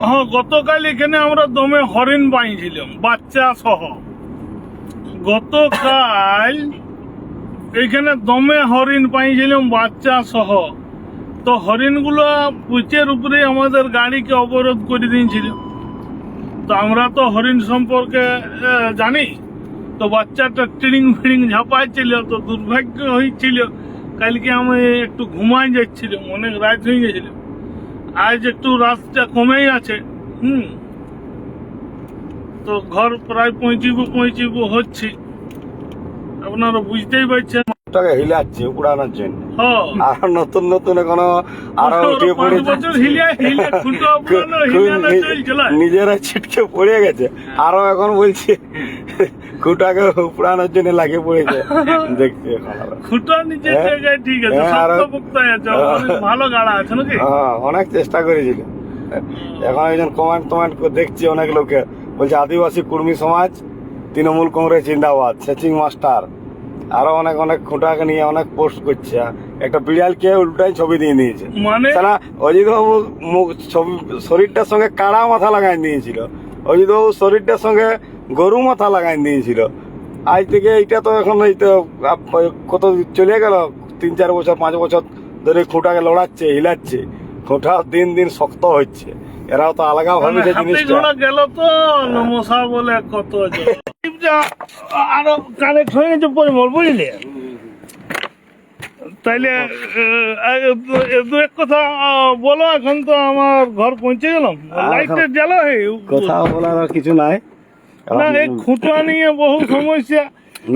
হ্যাঁ গতকাল এখানে আমরা দমে হরিণ পাইছিলাম বাচ্চা সহ। গতকাল এখানে দমে হরিণ পাইছিলাম বাচ্চা সহ। তো হরিণগুলো পুচের উপরে আমাদের গাড়িকে অবরোধ করে দিয়েছিল। তো আমরা তো হরিণ সম্পর্কে জানি। তো বাচ্চাটা টিড়িং ফিড়িং ঝাপাইছিল তো দুর্ভাগ্য হয়েছিল। কালকে আমি একটু ঘুমাই যাচ্ছিলাম, অনেক রাত হয়ে গেছিল। আজ একটু রাতটা কমেই আছে হুম। তো ঘর প্রায় পৌঁছিব পৌঁছিব হচ্ছে। আপনারা বুঝতেই পারছেন। টাকা হিলাচ্ছে উড়ানোর জন্য। আর নতুন নতুন এখনও আরও উঠে পড়ে নিজেরা ছিটকে পড়ে গেছে। আরও এখন বলছে খুঁটাকে উপড়ানোর জন্য লাগে পড়েছে। দেখতে। হ্যাঁ। জায়গায় ঠিক আছে হ্যাঁ, আর- আছে অনেক ভালো গাড়া আছে নাকি? হ্যাঁ, অনেক চেষ্টা করেছিল। এখন একজন কমেন্ট টমেন্ট দেখছি অনেক লোকে। বলছে আদিবাসী কুর্মী সমাজ তৃণমূল কংগ্রেস জিন্দাবাদ সেচিং মাস্টার। আরও অনেক অনেক খুঁটাকে নিয়ে অনেক পোস্ট করছে। একটা বিড়ালকে উল্টাই ছবি দিয়ে দিয়েছে মানে? অজিত বাবু মুখ ছবি শরীরটার সঙ্গে কাড়া মাথা লাগাই দিয়েছিল। অজিত বাবু শরীরটার সঙ্গে গরু মাথা লাগাই দিয়েছিল। আজ থেকে এইটা তো এখন এই তো কত চলে গেল তিন চার বছর পাঁচ বছর ধরে খুঁটাকে লড়াচ্ছে হিলাচ্ছে। খুঁটা দিন দিন শক্ত হচ্ছে। এরাও তো আলাদা ভাবে হাতি জিনিসটা। গেল তো মশা বলে কত। যা- আরও কানেক্ট হয়ে গেছে পরিমল বুঝলে? তাইলে দু- এক কথা বলো এখন তো আমার ঘর পৌঁছে গেলাম। লাইটের জ্বালা কথা বলার আর কিছু নাই। না এই খুঁটা নিয়ে বহু সমস্যা।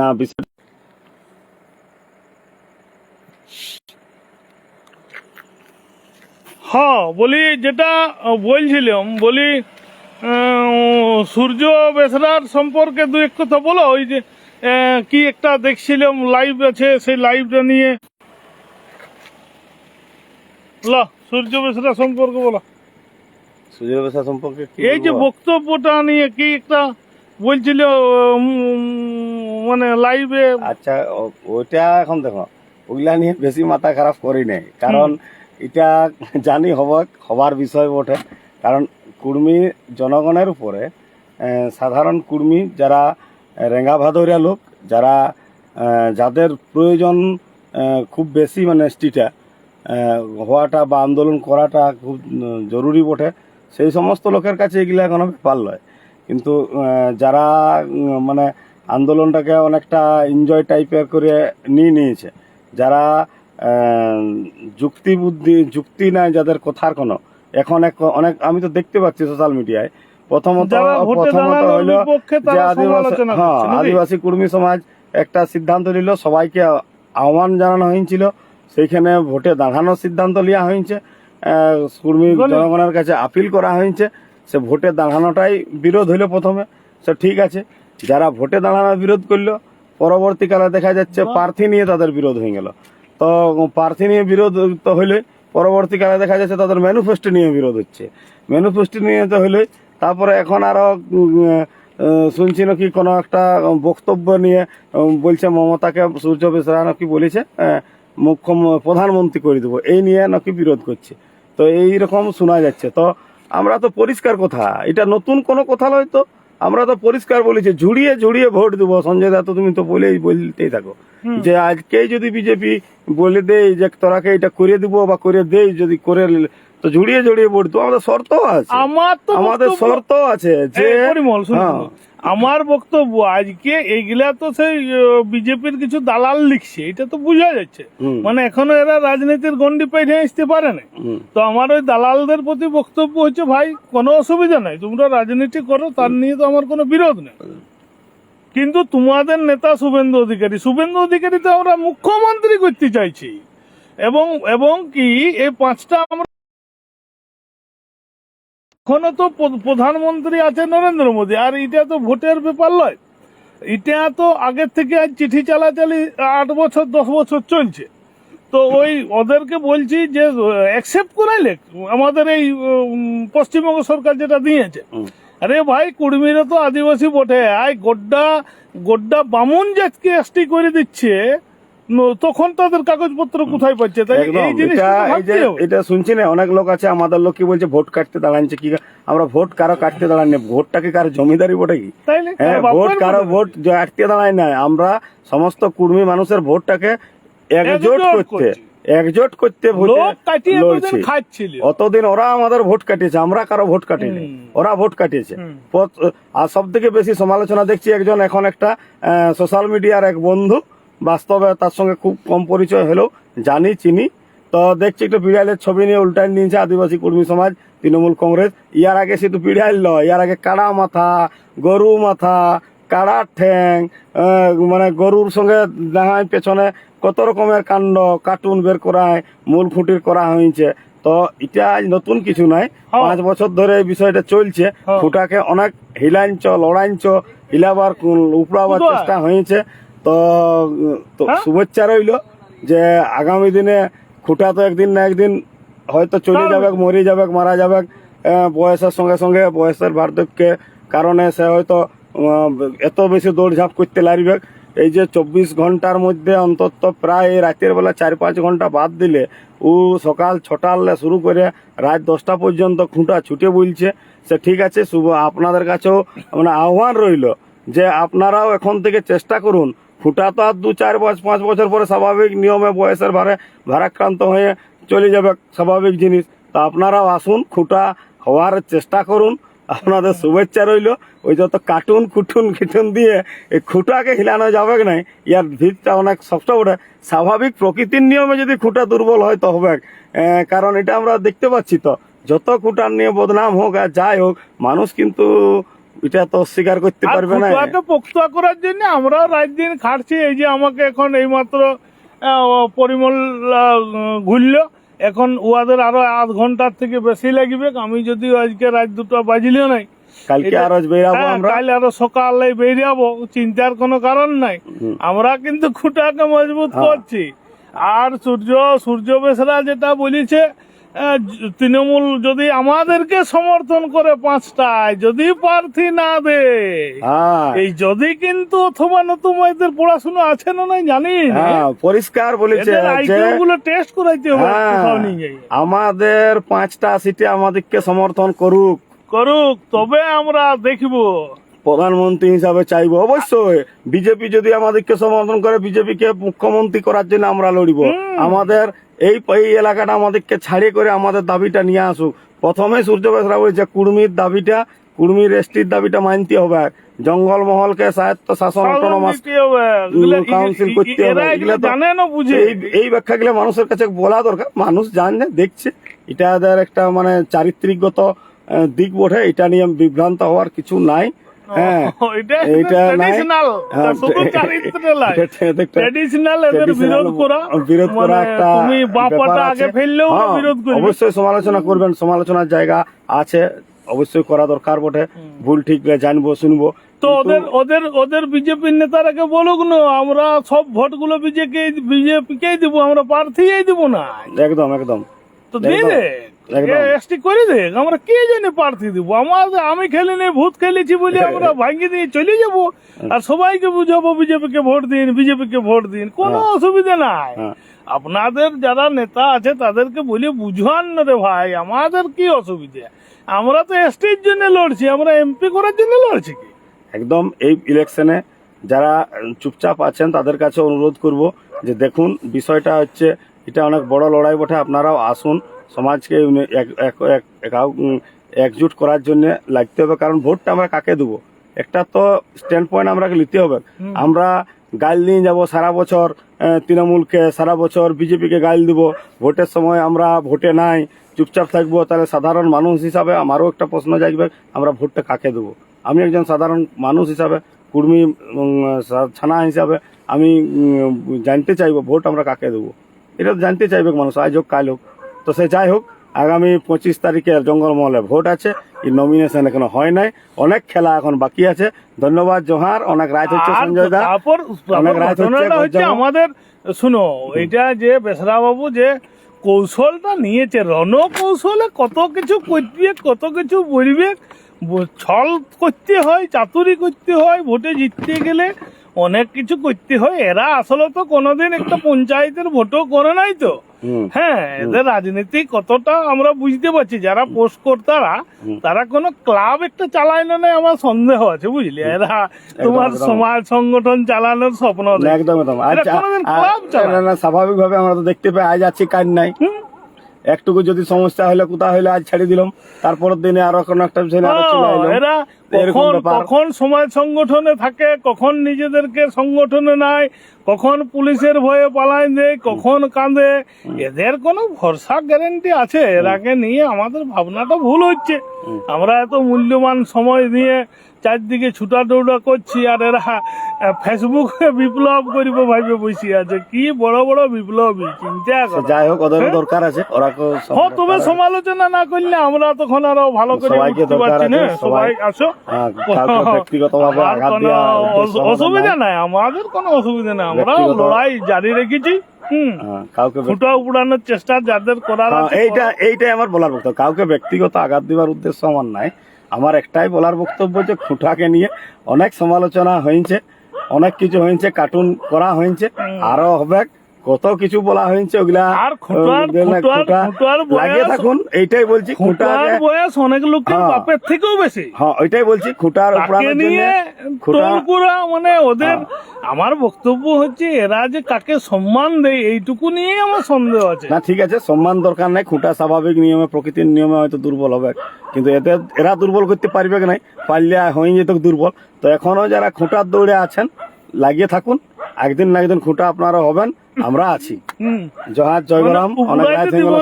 না বিষয় হ্যাঁ বলি যেটা বলছিলাম বলি সূর্য বেসরার সম্পর্কে দু এক কথা বলো ওই যে কি একটা দেখছিলাম লাইভ আছে সেই লাইভটা নিয়ে। ল সূর্য বেসরা সম্পর্কে বলো। সুজয় বেসা সম্পর্কে এই যে বক্তব্যটা নিয়ে কি একটা বলছিল মানে লাইভে আচ্ছা ওইটা এখন দেখো ওইগুলা নিয়ে বেশি মাথা খারাপ করি নাই। কারণ এটা জানি হব হবার বিষয় বটে। কারণ কুর্মী জনগণের উপরে সাধারণ কুর্মী যারা রেঙ্গা ভাদরিয়া লোক যারা যাদের প্রয়োজন খুব বেশি মানে স্টিটা হওয়াটা বা আন্দোলন করাটা খুব জরুরি বটে। সেই সমস্ত লোকের কাছে এগুলো কোনো ব্যাপার নয় কিন্তু যারা মানে আন্দোলনটাকে অনেকটা এনজয় টাইপের করে নিয়ে নিয়েছে। যারা যুক্তি বুদ্ধি যুক্তি নাই যাদের কথার কোনো। এখন এক অনেক আমি তো দেখতে পাচ্ছি সোশ্যাল মিডিয়ায় প্রথমত প্রথমত হইল যে আদিবাসী হ্যাঁ আদিবাসী কুর্মী সমাজ একটা সিদ্ধান্ত নিল সবাইকে আহ্বান জানানো হয়েছিল। সেইখানে ভোটে দাঁড়ানোর সিদ্ধান্ত নেওয়া হয়েছে। কুর্মী জনগণের কাছে আপিল করা হয়েছে। সে ভোটে দাঁড়ানোটাই বিরোধ হইল প্রথমে। সে ঠিক আছে যারা ভোটে দাঁড়ানোর বিরোধ করল পরবর্তীকালে দেখা যাচ্ছে প্রার্থী নিয়ে তাদের বিরোধ হয়ে গেল। তো প্রার্থী নিয়ে বিরোধ তো হইলে পরবর্তীকালে দেখা যাচ্ছে তাদের ম্যানিফেস্টো নিয়ে বিরোধ হচ্ছে। ম্যানিফেস্টো নিয়ে তো হইলে তারপরে এখন আরও উম, আহ, শুনছি নাকি কোনো একটা বক্তব্য নিয়ে বলছে মমতাকে সূর্য বেসরা নাকি বলেছে আহ, মুখ্য প্রধানমন্ত্রী করে দেবো। এই নিয়ে নাকি বিরোধ করছে। তো এই রকম শোনা যাচ্ছে। তো আমরা তো পরিষ্কার কথা। এটা নতুন কোনো কথা নয় তো। আমরা তো পরিষ্কার বলেছি ঝুড়িয়ে ঝুড়িয়ে ভোট দেবো। সঞ্জয় দা তো তুমি তো বলেই বলতেই থাকো। যে আজকেই যদি বিজেপি বলে দেয় যে তোরাকে এটা করে দিব বা করে দেয় যদি করে তো ঝুড়িয়ে ঝুড়িয়ে ভোট দেবো। আমাদের শর্ত আছে। আমাদের শর্ত আছে যে পরিমল। আমার বক্তব্য আজকে এইগুলা তো সেই বিজেপির কিছু দালাল লিখছে এটা তো বোঝা যাচ্ছে। মানে এখনও এরা রাজনীতির গন্ডি পেরিয়ে আসতে পারে না তো আমার ওই দালালদের প্রতি বক্তব্য হচ্ছে ভাই কোনো অসুবিধা নাই তোমরা রাজনীতি করো তার নিয়ে তো আমার কোনো বিরোধ নেই। কিন্তু তোমাদের নেতা শুভেন্দু অধিকারী শুভেন্দু অধিকারী তো আমরা মুখ্যমন্ত্রী করতে চাইছি। এবং এবং কি এই পাঁচটা আমরা এখনও তো প্রধানমন্ত্রী আছে নরেন্দ্র মোদী আর এটা তো ভোটের ব্যাপার নয় এটা তো আগের থেকে আজ চিঠি চালাচালি আট বছর দশ বছর চলছে। তো ওই ওদেরকে বলছি যে অ্যাকসেপ্ট করাইলে আমাদের এই পশ্চিমবঙ্গ সরকার যেটা দিয়েছে। আরে ভাই কুর্মীরা তো আদিবাসী বটে। আই গোড্ডা গোড্ডা বামুন জাতকে এসটি করে দিচ্ছে। তখন তাদের কাগজপত্র কোথায় পাচ্ছে? তাই এই জিনিসটা এটা শুনছি না অনেক লোক আছে আমাদের লোক কি বলছে ভোট কাটতে দাঁড়াচ্ছে কি আমরা ভোট কারও কাটতে দাঁড়ানি ভোটটাকে কারও জমিদারি বটে কি? হ্যাঁ ভোট কারও ভোট কাটতে দাঁড়ায় না আমরা সমস্ত কুর্মী মানুষের ভোটটাকে একজোট করতে একজোট করতে লড়ছি। অতদিন ওরা আমাদের ভোট কাটিয়েছে আমরা কারও ভোট কাটিনি। ওরা ভোট কাটিয়েছে। আর সব থেকে বেশি সমালোচনা দেখছি একজন এখন একটা সোশ্যাল মিডিয়ার এক বন্ধু। বাস্তবে তার সঙ্গে খুব কম পরিচয় হলেও জানি চিনি। তো দেখছি একটু পিড়াইলের ছবি নিয়ে উল্টাই নিয়েছে আদিবাসী কর্মী সমাজ তৃণমূল কংগ্রেস। ইয়ার আগে শুধু পিড়াইল নয় ইয়ার আগে কাড়া মাথা গরু মাথা কাড়ার ঠ্যাং মানে গরুর সঙ্গে দেখায় পেছনে কত রকমের কাণ্ড কার্টুন বের করা হয় মূল খুঁটির করা হয়েছে। তো এটা আজ নতুন কিছু নাই হ্যাঁ। পাঁচ বছর ধরে এই বিষয়টা চলছে। হ্যাঁ। ফুটাকে অনেক হিলাঞ্চ লড়াইঞ্চ হিলাবার উপড়াবার চেষ্টা হয়েছে। তো তো হ্যাঁ? শুভেচ্ছা রইল যে আগামী দিনে খুঁটা তো একদিন না একদিন হয়তো চলে। যাবে মরে যাবে মারা যাবে বয়সের সঙ্গে সঙ্গে বয়সের বার্ধক্যের কারণে সে হয়তো এত বেশি দৌড়ঝাঁপ করতে লাগবে এই যে চব্বিশ ঘণ্টার মধ্যে অন্তত প্রায় রাতের বেলা চার পাঁচ ঘণ্টা বাদ দিলে ও সকাল ছটালে শুরু করে রাত দশটা পর্যন্ত খুঁটা ছুটে বলছে সে ঠিক আছে শুভ আপনাদের কাছেও মানে আহ্বান রইল যে আপনারাও এখন থেকে চেষ্টা করুন খুঁটা তো আর দু চার পাঁচ পাঁচ বছর পরে স্বাভাবিক নিয়মে বয়সের ভারে ভারাক্রান্ত হয়ে চলে যাবে স্বাভাবিক জিনিস। তা আপনারাও আসুন খুঁটা হওয়ার চেষ্টা করুন। আপনাদের শুভেচ্ছা রইল। ওই যত কার্টুন, কুটুন কিটুন দিয়ে এই খুঁটাকে হিলানো যাবে না ইয়ার ভিতটা অনেক শক্ত ওঠে স্বাভাবিক প্রকৃতির নিয়মে যদি খুঁটা দুর্বল হয় তো হবে। কারণ এটা আমরা দেখতে পাচ্ছি তো। যত খুঁটার নিয়ে বদনাম হোক আর যাই হোক, মানুষ কিন্তু এটা তো অস্বীকার করতে পারবে না। পোক্তা করার জন্য আমরাও রাত দিন খাটছি এই যে আমাকে এখন এইমাত্র পরিমল ঘুরলো। এখন উহাদের আরও আধ ঘণ্টার থেকে বেশি লাগবে। আমি যদি আজকে রাত দুটো বাজিলেও নাই। কালকে আরও বেরাবো হ্যাঁ, আমরা। কাল আরও সকালে বেরিয়াবো চিন্তার কোনো কারণ নাই। আমরা কিন্তু খুঁটাকে মজবুত হ্যাঁ। করছি। আর সূর্য সূর্য বেসরা যেটা বলেছে তৃণমূল যদি আমাদেরকে সমর্থন করে পাঁচটায় যদি প্রার্থী না দেয় হ্যাঁ। এই যদি কিন্তু অথবা নতুন এদের পড়াশোনা আছে না নাই জানি হ্যাঁ পরিষ্কার বলেছে গুলো টেস্ট করাইতে হবে হ্যাঁ, আমাদের পাঁচটা সিটে আমাদেরকে সমর্থন করুক। করুক তবে আমরা দেখব। প্রধানমন্ত্রী হিসাবে চাইব। অবশ্যই বিজেপি যদি আমাদেরকে সমর্থন করে বিজেপিকে মুখ্যমন্ত্রী করার জন্য আমরা লড়িব। আমাদের এই এই এলাকাটা আমাদেরকে ছাড়িয়ে করে আমাদের দাবিটা নিয়ে আসুক। প্রথমে সূর্য বেসরা বলছে কুর্মির দাবিটা কুর্মির এসটির দাবিটা মানতে হবে। জঙ্গল মহলকে স্বায়ত্ত শাসন কাউন্সিল করতে হবে। এই ব্যাখ্যাগুলো মানুষের কাছে বলা দরকার। মানুষ জানে দেখছে। এটা একটা মানে চারিত্রিকগত দিক বটে। এটা নিয়ে বিভ্রান্ত হওয়ার কিছু নাই। হ্যাঁ এটা হ্যাঁ, শুধু এটা- চারিত্র নয় এটা- এটা একটা ট্রেডিশনাল এদের বিরোধ করা বিরোধ করা একটা তুমি বাপাটা আগে ফেললেও হ্যাঁ, বিরোধ করবে। অবশ্যই সমালোচনা করবেন সমালোচনার জায়গা আছে অবশ্যই করা দরকার বটে। ভুল ঠিক জানব শুনব। তো ওদের ওদের ওদের বিজেপির নেতারাকে বলুক না আমরা সব ভোটগুলো বিজেপি বিজেপিকেই দিব আমরা প্রার্থীই দিব না। একদম একদম। তো দিয়ে এসটি করে দে আমরা কে জানি প্রার্থী দিব? আমার আমি খেলিনি ভূত খেলেছি বলে আমরা ভাঙ্গি দিয়ে চলে যাব। আর সবাইকে বুঝাবো বিজেপিকে ভোট দিন বিজেপিকে ভোট দিন কোনো অসুবিধা নাই। হ্যাঁ। আপনাদের যারা নেতা আছে তাদেরকে বলে বুঝান না রে ভাই আমাদের কি অসুবিধা? আমরা তো এসটির জন্য লড়ছি আমরা এমপি করার জন্য লড়ছি কি? একদম এই ইলেকশনে যারা চুপচাপ আছেন তাদের কাছে অনুরোধ করব যে দেখুন বিষয়টা হচ্ছে এটা অনেক বড় লড়াই বটে আপনারাও আসুন। সমাজকে উনি এক- এক- এক- একাও- একজুট করার জন্য লাগতে হবে কারণ ভোটটা আমরা কাকে দেবো? একটা তো স্ট্যান্ড পয়েন্ট আমরা নিতে হবে। আমরা গাল নিয়ে যাব সারা বছর তৃণমূলকে সারা বছর বিজেপিকে গাল দিব। ভোটের সময় আমরা ভোটে নাই চুপচাপ থাকব তাহলে সাধারণ মানুষ হিসাবে আমারও একটা প্রশ্ন জাগবে আমরা ভোটটা কাকে দেবো? আমি একজন সাধারণ মানুষ হিসাবে কুর্মী ছানা হিসাবে আমি জানতে চাইব ভোট আমরা কাকে দেবো? এটা তো জানতে চাইবে মানুষ আজ হোক কাল হোক। তো সে যাই হোক আগামী পঁচিশ তারিখে জঙ্গলমহলে ভোট আছে এই নমিনেশন এখনও হয় নাই। অনেক খেলা এখন বাকি আছে। ধন্যবাদ জোহার। অনেক রাত হচ্ছে সঞ্জয় দা। অনেক হচ্ছে। আমাদের শুনো এটা যে বেসরা বাবু যে কৌশলটা নিয়েছে রণ কৌশলে কত কিছু করবে কত কিছু বলবে ছল করতে হয় চাতুরি করতে হয় ভোটে জিততে গেলে অনেক কিছু করতে হয়। এরা আসলে তো কোনোদিন একটা পঞ্চায়েতের ভোটও করে নাই তো। হ্যাঁ এদের রাজনীতি কতটা আমরা বুঝতে পারছি। যারা পোস্ট কর্তারা তারা কোনো ক্লাব একটা চালায় না নাই আমার সন্দেহ আছে বুঝলি? এরা তোমার সমাজ সংগঠন চালানোর স্বপ্ন একদম একদম। আজ এটা কোনোদিন club চালায়। স্বাভাবিক ভাবে আমরা তো দেখতে পাই আজ আছি কাজ নাই। একটুকু যদি সমস্যা হলে কোথাও হলে আজ ছেড়ে দিলাম। তারপরের দিনে আরও কোনো একটা। এরা কখন কখন সমাজ সংগঠনে থাকে কখন নিজেদেরকে সংগঠনে নাই কখন পুলিশের ভয়ে পালায় দেয় কখন কাঁদে এদের কোনো ভরসা গ্যারেন্টি আছে। এরাকে নিয়ে আমাদের ভাবনাটা ভুল হচ্ছে। আমরা এত মূল্যবান সময় দিয়ে চারদিকে ছুটা দৌড়া করছি আর এরা ফেসবুকে বিপ্লব করিব ভাইবে বসে আছে। কি বড় বড় বিপ্লবী চিন্তা যাই হোক ওদের হ্যাঁ? দরকার আছে ওরা হ্যাঁ তবে সমালোচনা না করলে আমরা তখন আরও ভালো করে উঠতে পারছি না সবাই সবাই- আসো। কাউকে ব্যক্তিগতভাবে আমার আঘাত কোনো দেওয়া অস- উদ্দেশ্য আমাদের অসুবিধা নাই। নাই আমাদের কোনো অসুবিধা নাই আমরা ব্যক্তিগত- লড়াই জারি রেখেছি কাউকে ফুটা উড়ানোর চেষ্টা যাদের করার হ্যাঁ, এইটা এইটাই আমার বলার বক্তব্য। কাউকে ব্যক্তিগত আঘাত দেওয়ার উদ্দেশ্য আমার নাই। আমার একটাই বলার বক্তব্য যে খুঁটাকে নিয়ে অনেক সমালোচনা হয়েছে অনেক কিছু হয়েছে কার্টুন করা হয়েছে আরও হবে। কত কিছু বলা হয়েছে ওগুলা আর লাগিয়ে থাকুন এইটাই বলছি খুঁটার বয়স অনেক লোকের হ্যাঁ। বাপের থেকেও বেশি। হ্যাঁ ওইটাই বলছি খুঁটার নিয়ে টোলকুরা মানে ওদের হ্যাঁ। আমার বক্তব্য হচ্ছে এরা যে কাকে সম্মান দেয় এইটুকু নিয়ে আমার সন্দেহ আছে। না ঠিক আছে সম্মান দরকার নাই খুঁটা স্বাভাবিক নিয়মে প্রকৃতির নিয়মে হয়তো দুর্বল হবে। কিন্তু এতে এরা দুর্বল করতে পারবে কি নাই? পারলে হয়ে যেত দুর্বল। তো এখনও যারা খুঁটার দৌড়ে আছেন লাগিয়ে থাকুন। একদিন না একদিন খুঁটা আপনারা হবেন আমরা আছি। জহাজ জয়গরাম মানে অনেক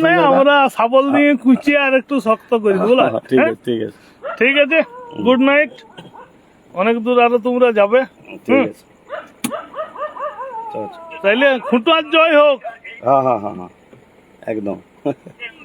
হয়ে। আমরা সাবল দিয়ে কুচিয়ে আর একটু শক্ত করি না? হ্যাঁ, ঠিক হ্যাঁ? আছে ঠিক আছে। ঠিক আছে গুড নাইট অনেক দূর আরও তোমরা যাবে ঠিক আছে। তাইলে খুঁটার জয় হোক। হ্যাঁ হ্যাঁ হ্যাঁ। একদম।